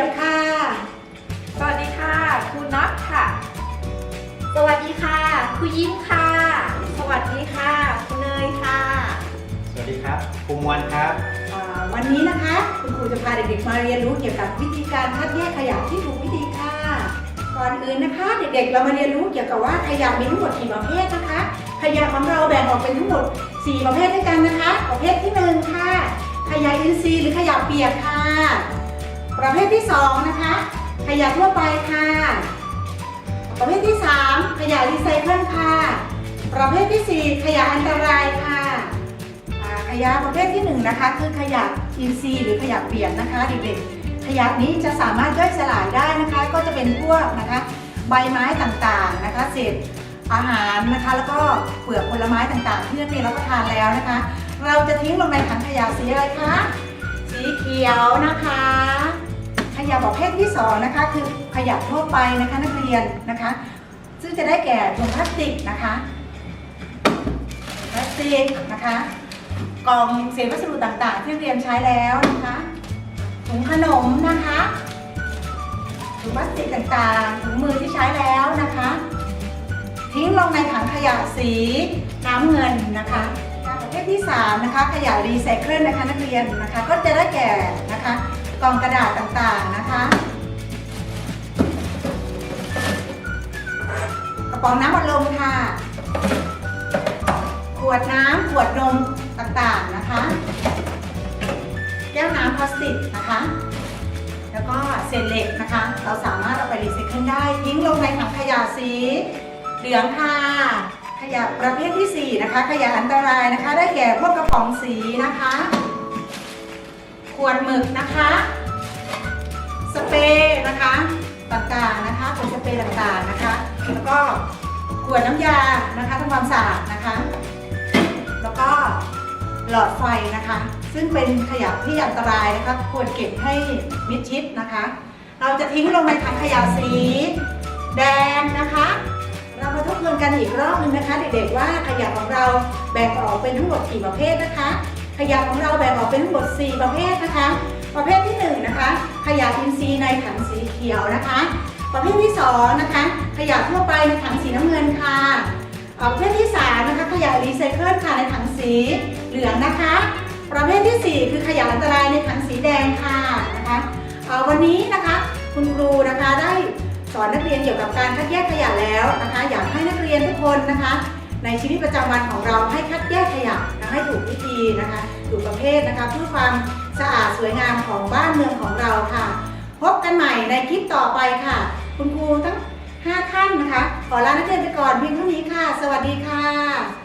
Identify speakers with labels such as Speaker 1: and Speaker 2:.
Speaker 1: ยบค่ะ
Speaker 2: สวัสดีค่ะครูน็อตค่ะ สวัสดีค่ะครูยิ้
Speaker 3: มค่ะ สวัสดีค่ะครู
Speaker 2: เนยค่ะ
Speaker 4: สวัสดีครั
Speaker 3: บ
Speaker 1: ครูมวลครับวันนี้นะคะคุณครูจะพาเด็กๆมาเรียนรู้เกี่ยวกับวิธีการคัดแยกขยะที่ถูกวิธีค่ะ ก่อนอื่นนะคะ เด็กๆเรามาเรียนรู้เกี่ยวกับว่าขยะมีทั้งหมดกี่ประเภทนะคะ ขยะของเราแบ่งออกเป็นทั้งหมด 4 ประเภทด้วยกันนะคะ ประเภทที่หนึ่งค่ะ ขยะอินทรีย์หรือขยะเปียกค่ะ ประเภทที่สองนะคะ ขยะทั่วไปค่ะ ประเภทที่สามขยะรีไซเคิลค่ะ ประเภทที่สี่ขยะอันตรายค่ะขยะประเภทที่หนึ่งนะคะ คือขยะอินทรีย์หรือขยะเปียกนะคะเด็กๆขยะนี้จะสามารถย่อยสลายได้นะคะ ก็จะเป็นพวกนะคะใบไม้ต่างๆนะคะเศษอาหารนะคะ แล้วก็เปลือกผลไม้ต่างๆ ที่นักเรียนรับประทานแล้วนะคะ เราจะทิ้งลงในถังขยะสีอะไรคะ สีเขียวนะคะ ยะประเภทที่สองนะคะคือขยะทั่วไปนะคะนักเรียนนะคะ ซึ่งจะได้แก่ถุงพลาสติกนะคะพลาสติกนะคะกล่องเศษวัสดุต่างๆ ที่เรียนใช้แล้วนะคะถุงขนมนะคะถุงพลาสติกต่างๆถุงมือที่ใช้แล้วนะคะ ทิ้งลงในถังขยะสีน้ำเงินนะคะกาประเภทที่3นะคะขยะรีไซเคิลนะคะนักเรียนนะคะ ก็จะได้แก่ กล่องกระดาษต่างๆนะคะ กระป๋องน้ำอัดลมค่ะ ขวดน้ำขวดนมต่างๆนะคะ แก้วน้ำพลาสติกนะคะ แล้วก็เศษเหล็กนะคะ เราสามารถเอาไปรีไซเคิลได้ทิ้งลงในถังขยะสีเหลืองค่ะขยะประเภทที่ 4 นะคะ ขยะอันตรายนะคะ ได้แก่พวกกระป๋องสีนะคะ ขวดหมึกนะคะ สเปรย์นะคะต่างๆนะคะผงสเปรย์ต่างๆนะคะ แล้วก็ขวดน้ำยานะคะทำความสะอาดนะคะ แล้วก็หลอดไฟนะคะ ซึ่งเป็นขยะที่อันตรายนะคะควรเก็บให้มิดชิดนะคะ เราจะทิ้งลงในถังขยะสี แดงนะคะเรามาทบทวนกันอีกรอบหนึงนะคะ เด็กๆว่าขยะของเราแบ่งออกเป็นทั้งหมดกี่ประเภทนะคะ ขยะของเราแบ่งออกเป็นทั้งหมด 4 ประเภทนะคะ ประเภทที่ 1 นะคะ ขยะอินทรีย์ในถังสีเขียวนะคะ ประเภทที่ 2 นะคะ ขยะทั่วไปในถังสีน้ำเงินค่ะประเภทที่ 3 นะคะ ขยะรีไซเคิลค่ะในถังสีเหลืองนะคะ ประเภทที่ 4 คือขยะอันตรายในถังสีแดงค่ะนะคะเอ่อวันนี้นะคะคุณครูนะคะได้สอนนักเรียนเกี่ยวกับการคัดแยกขยะแล้วนะคะ อยากให้นักเรียนทุกคนนะคะ ในชีวิตประจำวันของเราให้คัดแยกขยะนะให้ถูกวิธีนะคะถูกประเภทนะคะเพื่อความสะอาดสวยงามของบ้านเมืองของเราค่ะ พบกันใหม่ในคลิปต่อไปค่ะ คุณครูทั้ง 5 ท่านนะคะ ขอลานักเรียนไปก่อนเพียงเท่านี้ค่ะ สวัสดีค่ะ